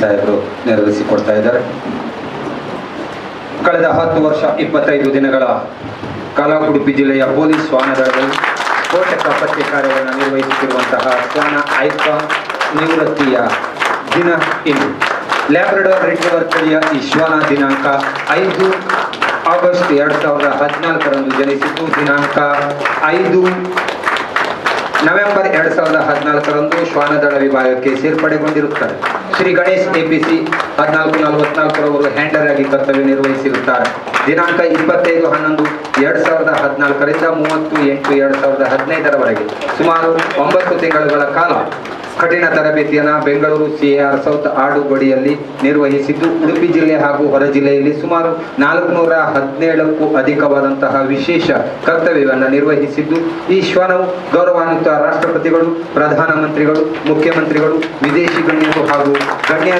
ಸಾಹೇಬರು ನೆರವೇರಿಸಿಕೊಡ್ತಾ ಇದ್ದಾರೆ. ಕಳೆದ ಹತ್ತು ವರ್ಷ, ಇಪ್ಪತ್ತೈದು ದಿನಗಳ ಕಾಲ ಉಡುಪಿ ಜಿಲ್ಲೆಯ ಪೊಲೀಸ್ ಶ್ವಾನದಳಗಳು ಸ್ಫೋಟಕ ಪತ್ತೆ ಕಾರ್ಯವನ್ನು ನಿರ್ವಹಿಸುತ್ತಿರುವಂತಹ ಶ್ವಾನ ಆಯುಕ್ತ ನಿವೃತ್ತಿಯ ದಿನ ಇಂದು. ಲ್ಯಾಬ್ರಡಾರ್ ರಿಟ್ರೀವರ್ ತಳಿಯ ಈ ಶ್ವಾನ ದಿನಾಂಕ ಐದು ಆಗಸ್ಟ್ ಎರಡು ಸಾವಿರದ ಹದಿನಾಲ್ಕರಂದು ಜನಿಸಿತು. ದಿನಾಂಕ ಐದು ಹದಿನಾಲ್ಕರಂದು ಶ್ವಾನದಳ ವಿಭಾಗಕ್ಕೆ ಸೇರ್ಪಡೆಗೊಂಡಿರುತ್ತಾರೆ. ಶ್ರೀ ಗಣೇಶ್ ಎಪಿಸಿ ಹದಿನಾಲ್ಕು ನಲವತ್ನಾಲ್ಕರವರು ಹ್ಯಾಂಡರ್ ಆಗಿ ಕರ್ತವ್ಯ ನಿರ್ವಹಿಸಿರುತ್ತಾರೆ. ದಿನಾಂಕ ಇಪ್ಪತ್ತೈದು ಹನ್ನೊಂದು ಎರಡ್ ಸಾವಿರದ ಹದಿನಾಲ್ಕರಿಂದ ಮೂವತ್ತು ಎಂಟು ಎರಡ್ ಸಾವಿರದ ಹದಿನೈದರವರೆಗೆ ಸುಮಾರು ಒಂಬತ್ತು ತಿಂಗಳುಗಳ ಕಾಲ ಕಠಿಣ ತರಬೇತಿಯನ್ನು ಬೆಂಗಳೂರು ಸಿಆರ್ ಸೌತ್ ಆಡುಗೋಡಿಯಲ್ಲಿ ನಿರ್ವಹಿಸಿದ್ದು ಉಡುಪಿ ಜಿಲ್ಲೆ ಹಾಗೂ ಹೊರ ಜಿಲ್ಲೆಯಲ್ಲಿ ಸುಮಾರು ನಾಲ್ಕುನೂರ ಹದಿನೇಳಕ್ಕೂ ಅಧಿಕವಾದಂತಹ ವಿಶೇಷ ಕರ್ತವ್ಯವನ್ನು ನಿರ್ವಹಿಸಿದ್ದು, ಈ ಶ್ವಾನವು ಗೌರವಾನ್ವಿತ ರಾಷ್ಟ್ರಪತಿಗಳು, ಪ್ರಧಾನಮಂತ್ರಿಗಳು, ಮುಖ್ಯಮಂತ್ರಿಗಳು, ವಿದೇಶಿ ಗಣ್ಯರು ಹಾಗೂ ಗಣ್ಯ